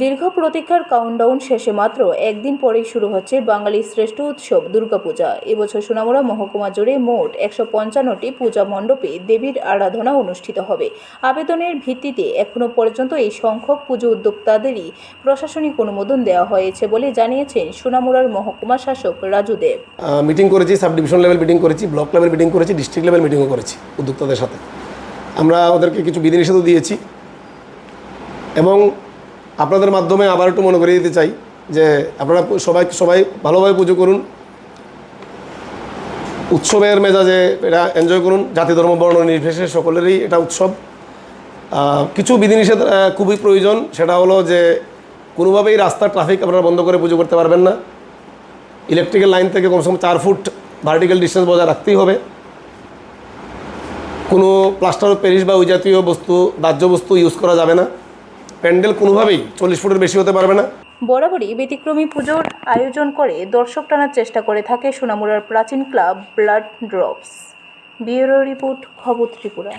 দীর্ঘ প্রতীক্ষার কাউন্টডাউন শেষে মাত্র একদিন পরেই শুরু হচ্ছে বাঙালির শ্রেষ্ঠ উৎসব দুর্গাপূজা। এবছর সোনামুড়া মহকুমা জুড়ে মোট একশো পঞ্চান্নটি পূজা মণ্ডপে দেবীর আরাধনা অনুষ্ঠিত হবে। আবেদনের ভিত্তিতে এখনও পর্যন্ত এই সংখ্যক পুজো উদ্যোক্তাদেরই প্রশাসনিক অনুমোদন দেওয়া হয়েছে বলে জানিয়েছেন সোনামুড়ার মহকুমা শাসক রাজু দেব। মিটিং করেছি সাব ডিভিশন লেভেল মিটিং করেছি ব্লক লেভেল মিটিং করেছি ডিস্ট্রিক্ট লেভেল মিটিংও করেছি উদ্যোক্তাদের সাথে। আমরা ওদেরকে কিছু বিধিনিষেধও দিয়েছি এবং আপনাদের মাধ্যমে আবার একটু মনে করিয়ে দিতে চাই যে আপনারা সবাই সবাই ভালোভাবে পুজো করুন। উৎসবের মেজাজে এটা এনজয় করুন। জাতি, ধর্ম, বর্ণ নির্বিশেষে সকলেরই এটা উৎসব। কিছু বিধিনিষেধ খুবই প্রয়োজন। সেটা হলো যে কোনোভাবেই রাস্তার ট্রাফিক আপনারা বন্ধ করে পুজো করতে পারবেন না। ইলেকট্রিক্যাল লাইন থেকে কমসে কম চার ফুট ভার্টিক্যাল ডিস্টেন্স বজায় রাখতেই হবে। কোনো প্লাস্টার প্যারিস বা ওই জাতীয় বস্তু, দাহ্য বস্তু ইউজ করা যাবে না। প্যান্ডেল কোনোভাবেই চল্লিশ ফুটের বেশি হতে পারবে না। বরাবরই ব্যতিক্রমী পুজোর আয়োজন করে দর্শক টানার চেষ্টা করে থাকে সোনামুড়ার প্রাচীন club blood drops. Bureau report খবর ত্রিপুরা।